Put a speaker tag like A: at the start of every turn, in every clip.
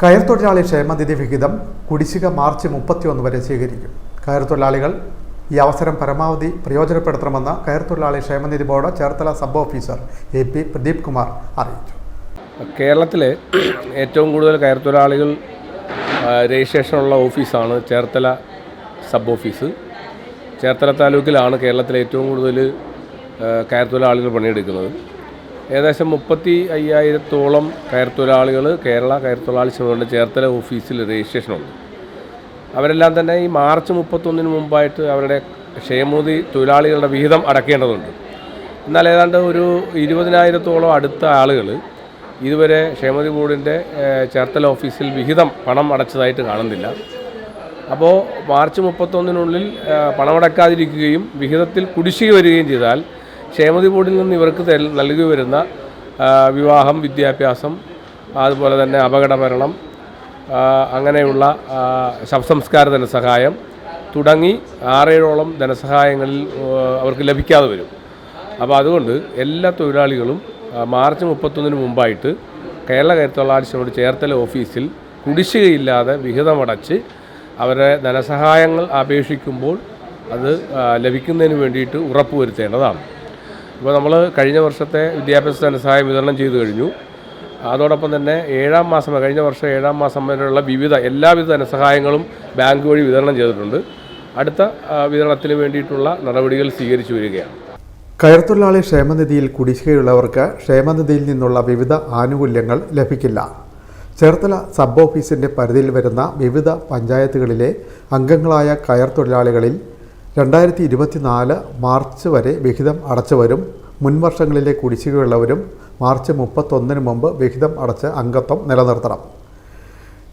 A: കയർ തൊഴിലാളി ക്ഷേമനിധി വിഹിതം കുടിശ്ശിക മാർച്ച് മുപ്പത്തിയൊന്ന് വരെ സ്വീകരിക്കും. കയർ തൊഴിലാളികൾ ഈ അവസരം പരമാവധി പ്രയോജനപ്പെടുത്തണമെന്ന് കയർ തൊഴിലാളി ക്ഷേമനിധി board Cherthala sub officer A P Pradeep Kumar അറിയിച്ചു.
B: കേരളത്തിലെ ഏറ്റവും കൂടുതൽ കയർ തൊഴിലാളികൾ രജിസ്ട്രേഷനുള്ള ഓഫീസാണ് ചേർത്തല സബ് ഓഫീസ്. ചേർത്തല താലൂക്കിലാണ് കേരളത്തിലെ ഏറ്റവും കൂടുതൽ കയർ തൊഴിലാളികൾ പണിയെടുക്കുന്നത്. ഏകദേശം മുപ്പത്തി അയ്യായിരത്തോളം കയർ തൊഴിലാളികൾ കേരള കയർ തൊഴിലാളി സംഘടന ചേർത്തല ഓഫീസിൽ രജിസ്ട്രേഷനുണ്ട്. അവരെല്ലാം തന്നെ ഈ മാർച്ച് മുപ്പത്തൊന്നിന് മുമ്പായിട്ട് അവരുടെ ക്ഷേമനിധി തൊഴിലാളികളുടെ വിഹിതം അടക്കേണ്ടതുണ്ട്. എന്നാൽ ഏതാണ്ട് ഒരു ഇരുപതിനായിരത്തോളം അടുത്ത ആളുകൾ ഇതുവരെ ക്ഷേമനിധി ബോർഡിന്റെ ചേർത്തല ഓഫീസിൽ വിഹിതം പണം അടച്ചതായിട്ട് കാണുന്നില്ല. അപ്പോൾ മാർച്ച് മുപ്പത്തൊന്നിനുള്ളിൽ പണമടക്കാതിരിക്കുകയും വിഹിതത്തിൽ കുടിശ്ശിക വരികയും ചെയ്താൽ ക്ഷേമനിധി ബോർഡിൽ നിന്ന് ഇവർക്ക് നൽകി വരുന്ന വിവാഹം വിദ്യാഭ്യാസം അതുപോലെ തന്നെ അപകടമരണം അങ്ങനെയുള്ള ശവസംസ്കാര ധനസഹായം തുടങ്ങി ആറേഴോളം ധനസഹായങ്ങളിൽ അവർക്ക് ലഭിക്കാതെ വരും. അപ്പോൾ അതുകൊണ്ട് എല്ലാ തൊഴിലാളികളും മാർച്ച് മുപ്പത്തൊന്നിന് മുമ്പായിട്ട് കേരള കയർത്തൊഴിലാളികളോട് ചേർത്തല ഓഫീസിൽ കുടിശ്ശികയില്ലാതെ വിഹിതമടച്ച് അവരെ ധനസഹായങ്ങൾ അപേക്ഷിക്കുമ്പോൾ അത് ലഭിക്കുന്നതിന് വേണ്ടിയിട്ട് ഉറപ്പുവരുത്തേണ്ടതാണ്. ഇപ്പോൾ നമ്മൾ കഴിഞ്ഞ വർഷത്തെ വിദ്യാഭ്യാസ ധനസഹായം വിതരണം ചെയ്തു കഴിഞ്ഞു. അതോടൊപ്പം തന്നെ ഏഴാം മാസം കഴിഞ്ഞ വർഷം ഏഴാം മാസം വരെയുള്ള വിവിധ എല്ലാവിധ ധനസഹായങ്ങളും ബാങ്ക് വഴി വിതരണം ചെയ്തിട്ടുണ്ട്. അടുത്ത വിതരണത്തിന് വേണ്ടിയിട്ടുള്ള നടപടികൾ സ്വീകരിച്ചു വരികയാണ്.
A: കയർത്തൊഴിലാളി ക്ഷേമനിധിയിൽ കുടിശ്ശികയുള്ളവർക്ക് ക്ഷേമനിധിയിൽ നിന്നുള്ള വിവിധ ആനുകൂല്യങ്ങൾ ലഭിക്കില്ല. ചേർത്തല സബ് ഓഫീസിന്റെ പരിധിയിൽ വരുന്ന വിവിധ പഞ്ചായത്തുകളിലെ അംഗങ്ങളായ കയർ തൊഴിലാളികളിൽ രണ്ടായിരത്തി ഇരുപത്തിനാല് മാർച്ച് വരെ വിഹിതം അടച്ചവരും മുൻവർഷങ്ങളിലെ കുടിശ്ശികയുള്ളവരും മാർച്ച് മുപ്പത്തൊന്നിന് മുമ്പ് വിഹിതം അടച്ച് അംഗത്വം നിലനിർത്തണം.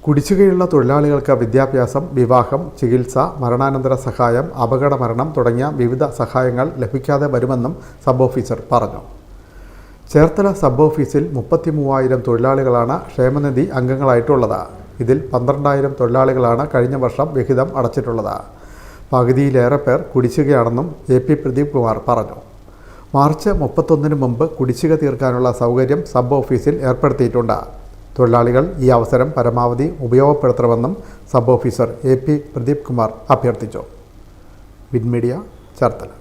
A: കുടിശ്ശികയുള്ള തൊഴിലാളികൾക്ക് വിദ്യാഭ്യാസം വിവാഹം ചികിത്സ മരണാനന്തര സഹായം അപകട മരണം തുടങ്ങിയ വിവിധ സഹായങ്ങൾ ലഭിക്കാതെ വരുമെന്നും സബ് ഓഫീസർ പറഞ്ഞു. ചേർത്തല സബ് ഓഫീസിൽ മുപ്പത്തി മൂവായിരം തൊഴിലാളികളാണ് ക്ഷേമനിധി അംഗങ്ങളായിട്ടുള്ളത്. ഇതിൽ പന്ത്രണ്ടായിരം തൊഴിലാളികളാണ് കഴിഞ്ഞ വർഷം വിഹിതം അടച്ചിട്ടുള്ളത്. പകുതിയിലേറെ പേർ കുടിശ്ശികയാണെന്നും എ പി പ്രദീപ് കുമാർ പറഞ്ഞു. മാർച്ച് മുപ്പത്തൊന്നിന് മുമ്പ് കുടിശ്ശിക തീർക്കാനുള്ള സൗകര്യം സബ് ഓഫീസിൽ ഏർപ്പെടുത്തിയിട്ടുണ്ട്. തൊഴിലാളികൾ ഈ അവസരം പരമാവധി ഉപയോഗപ്പെടുത്തണമെന്നും sub officer A P Pradeep Kumar അഭ്യർത്ഥിച്ചു. Win media Cherthala.